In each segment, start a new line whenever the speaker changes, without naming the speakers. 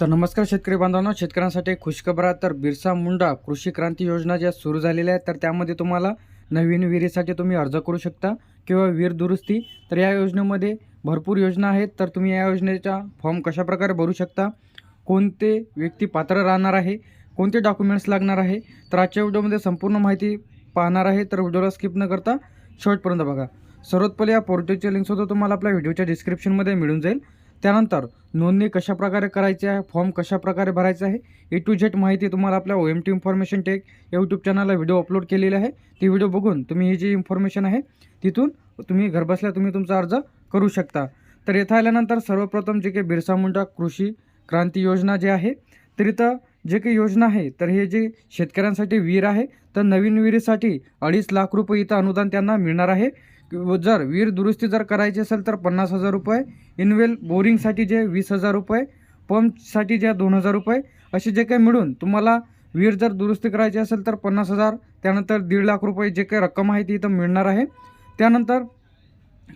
तर नमस्कार शेतकरी बांधवांनो शेतकऱ्यांसाठी खुशखबरा खुशखबर आहे. तर बिरसा मुंडा कृषी क्रांती योजना ज्या सुरू झालेल्या आहेत तर त्यामध्ये तुम्हाला नवीन विहिरीसाठी तुम्ही अर्ज करू शकता किंवा विहीर दुरुस्ती. तर या योजनेमध्ये भरपूर योजना आहेत. तर तुम्ही या योजनेचा फॉर्म कशाप्रकारे भरू शकता? कोणते व्यक्ती पात्र राहणार आहे? कोणते डॉक्युमेंट्स लागणार आहे? तर आजच्या व्हिडिओमध्ये संपूर्ण माहिती पाहणार आहे. तर व्हिडिओला स्किप न करता शेवटपर्यंत बघा. सर्वात पहिले या पोर्टलचे लिंकसुद्धा तुम्हाला आपल्या व्हिडिओच्या डिस्क्रिप्शनमध्ये मिळून जाईल. त्यानंतर नोंदणी कशाप्रकारे करायची आहे? फॉर्म कशाप्रकारे भरायचा आहे? ए टू झेड माहिती तुम्हाला आपल्या O M T information tech YouTube चॅनलला व्हिडिओ अपलोड केलेले आहे. ती व्हिडिओ बघून तुम्ही ही जी इन्फॉर्मेशन आहे तिथून तुम्ही घरबसल्या तुम्ही तुमचा अर्ज करू शकता. तर येथे आल्यानंतर सर्वप्रथम जे काही बिरसा मुंडा कृषी क्रांती योजना जे आहे तर इथं जे काही योजना आहे तर हे जे शेतकऱ्यांसाठी विहीर आहे तर नवीन विहिरीसाठी अडीच लाख रुपये इथं अनुदान त्यांना मिळणार आहे. व जर विहीर दुरुस्ती जर करायची असेल तर पन्नास हजार रुपये इनवेल बोरिंगसाठी जे वीस हजार रुपये पंपसाठी जे दोन हजार रुपये असे जे काही मिळून तुम्हाला विहीर जर दुरुस्ती करायची असेल तर पन्नास हजार त्यानंतर दीड लाख रुपये जे काही रक्कम आहे ती इथं मिळणार आहे. त्यानंतर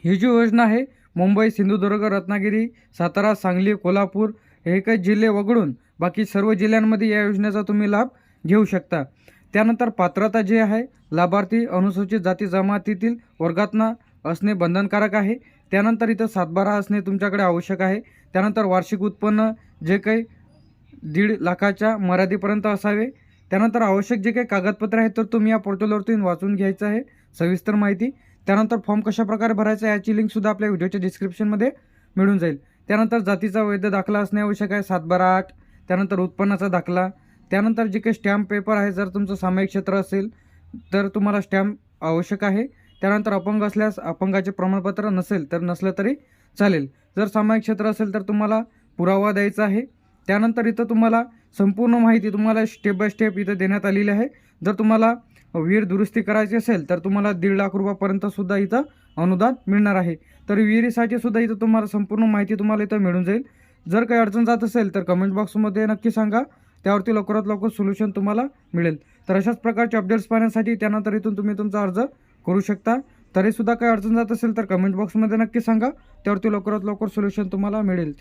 ही जी योजना आहे मुंबई सिंधुदुर्ग रत्नागिरी सातारा सांगली कोल्हापूर हे काही जिल्हे वगळून बाकी सर्व जिल्ह्यांमध्ये या योजनेचा तुम्ही लाभ घेऊ शकता. त्यानंतर पात्रता जी आहे लाभार्थी अनुसूचित जाती जमातीतील वर्गातना असणे बंधनकारक आहे. त्यानंतर इथं सातबारा असणे तुमच्याकडे आवश्यक आहे. त्यानंतर वार्षिक उत्पन्न जे काही दीड लाखाच्या मर्यादेपर्यंत असावे. त्यानंतर आवश्यक जे काही कागदपत्र आहेत तर तुम्ही या पोर्टलवरतून वाचून घ्यायचं आहे. सविस्तर माहिती. त्यानंतर फॉर्म कशाप्रकारे भरायचा आहे याची लिंकसुद्धा आपल्या व्हिडिओच्या डिस्क्रिप्शनमध्ये मिळून जाईल. त्यानंतर जातीचा वैध दाखला असणे आवश्यक आहे सातबारा आठ. त्यानंतर उत्पन्नाचा दाखला. त्यानंतर जे काही स्टॅम्प पेपर आहे जर तुमचं सामायिक क्षेत्र असेल तर तुम्हाला स्टॅम्प आवश्यक आहे. त्यानंतर अपंग असल्यास अपंगाचे प्रमाणपत्र नसेल तर नसलं तरी चालेल. जर सामायिक क्षेत्र असेल तर तुम्हाला पुरावा द्यायचा आहे. त्यानंतर इथं तुम्हाला संपूर्ण माहिती तुम्हाला स्टेप बाय स्टेप इथं देण्यात आलेली आहे. जर तुम्हाला वीर दुरुस्ती करायची असेल तर तुम्हाला दीड लाख रुपयापर्यंतसुद्धा इथं अनुदान मिळणार आहे. तर विहिरीसाठी सुद्धा इथं तुम्हाला संपूर्ण माहिती तुम्हाला इथं मिळून जाईल. जर काही अडचण जात असेल तर कमेंट बॉक्समध्ये नक्की सांगा. त्यावरती लवकरात लवकर सोल्युशन तुम्हाला मिळेल. तर अशाच प्रकारचे अपडेट्स पाहण्यासाठी त्यानंतर इथून तुम्ही तुमचा अर्ज करू शकता. तरीसुद्धा काही अडचण जात असेल तर कमेंट बॉक्समध्ये नक्की सांगा. त्यावरती लवकरात लवकर सोल्युशन तुम्हाला मिळेल.